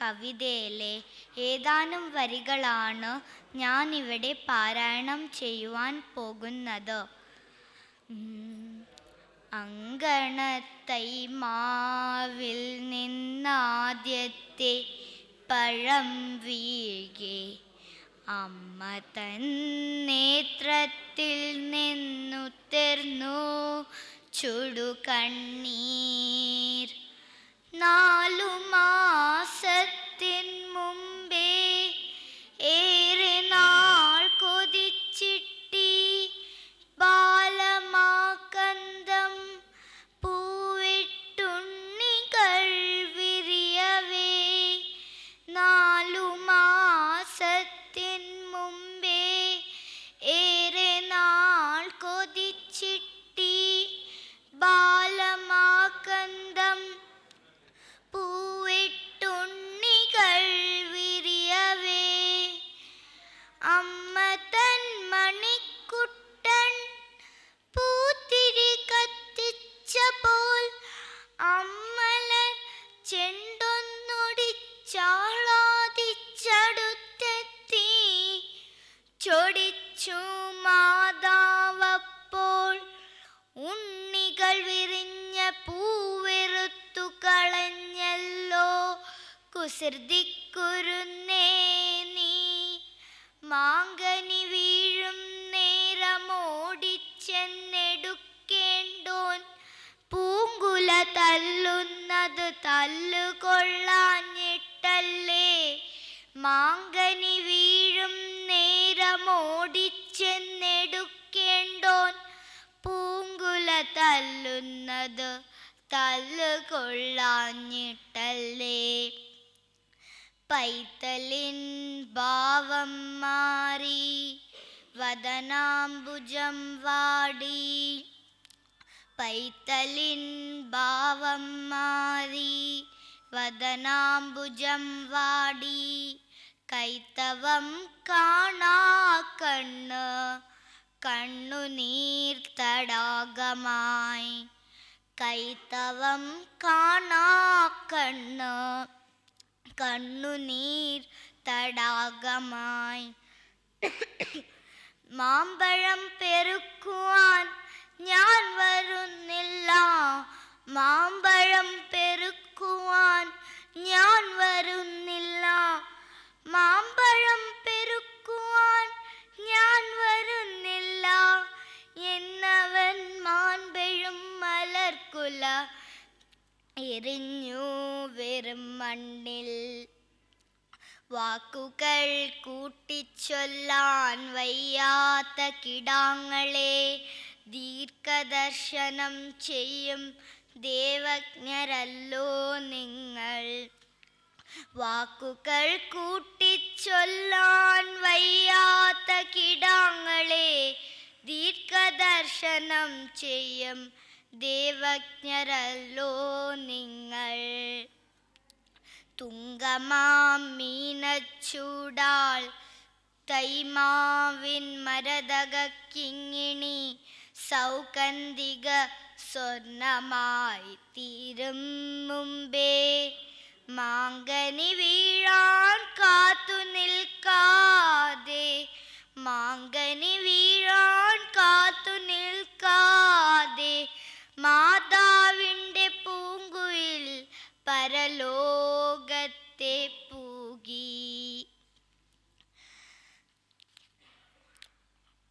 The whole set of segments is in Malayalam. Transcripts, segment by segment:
കവിതയിലെ ഏതാനും വരികളാണ് ഞാനിവിടെ പാരായണം ചെയ്യുവാൻ പോകുന്നത്. അങ്കണത്തൈ മാവിൽ നിന്നാദ്യത്തെ പഴം വീഴെ അമ്മ തൻ നേത്രത്തിൽ നിന്നുതിർന്നു ചുടുകണ്ണീർ നാലു പൂവെറുത്തു കളഞ്ഞല്ലോ. കുസൃതിക്കുരുന്നേ നീ മാങ്കനി വീഴും നേരമോടിച്ചെന്നെടുക്കേണ്ടോൻ. പൂങ്കുല തല്ലുന്നത് തല്ലുകൊള്ളാഞ്ഞിട്ടല്ലേ. മാങ്കനി വീഴും നേരമോടിച്ചെന്നെടുക്കേണ്ടോൻ. പൂങ്കുല തല്ലുന്നത് തല്ലുകൊള്ളാഞ്ഞിട്ടല്ലേ? പൈതലിൻ ഭാവം മാറി വദനാംബുജം വാടി. പൈതലിൻ ഭാവം മാറി വദനാംബുജം വാടി. കൈത്തവം കാണാ കണ്ണ് കണ്ണുനീർ തടാകമായി. കൈത്തവം കാണാ കണ്ണ്. കണ്ണുനീർ തടാകമായി. മാമ്പഴം പെരുക്കുവാൻ ഞാൻ വരുന്നില്ല. മാമ്പഴം പെരുക്കുവാൻ മലർക്കുല എറിഞ്ഞു വെറും മണ്ണിൽ. വാക്കുകൾ കൂട്ടിച്ചൊല്ലാൻ വയ്യാത്ത കിടാങ്ങളെ ദീർഘദർശനം ചെയ്യും ദേവജ്ഞരല്ലോ നിങ്ങൾ. വാക്കുകൾ കൂട്ടിച്ചൊല്ലാൻ വയ്യാത്ത കിടാങ്ങളെ ദീർഘദർശനം ചെയ്യും ദേവജ്ഞരല്ലോ നിങ്ങൾ. തുങ്കമാം മീനച്ചൂടാൾ തൈമാവിൻ മരതകിങ്ങിണി സൗകന്തിക സ്വർണമായി തീരും മുമ്പേ. മാങ്കനി വീഴാൻ കാത്തു നിൽക്കാതെ മാങ്കനി വീഴാൻ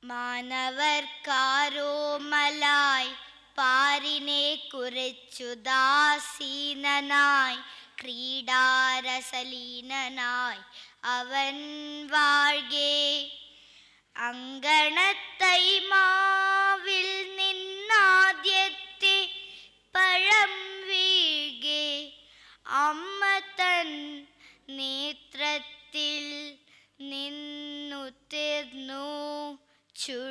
മാനവർക്കാരോമലായി പാരിനെ കുറിച്ചു ദാസീനനായി. ക്രീഡാരസലീനനായി. അവൻ വാഴേ അങ്കണത്തൈ മാവിൽ നിന്നാദ്യത്തെ പഴം വീഴേ. അമ്മ should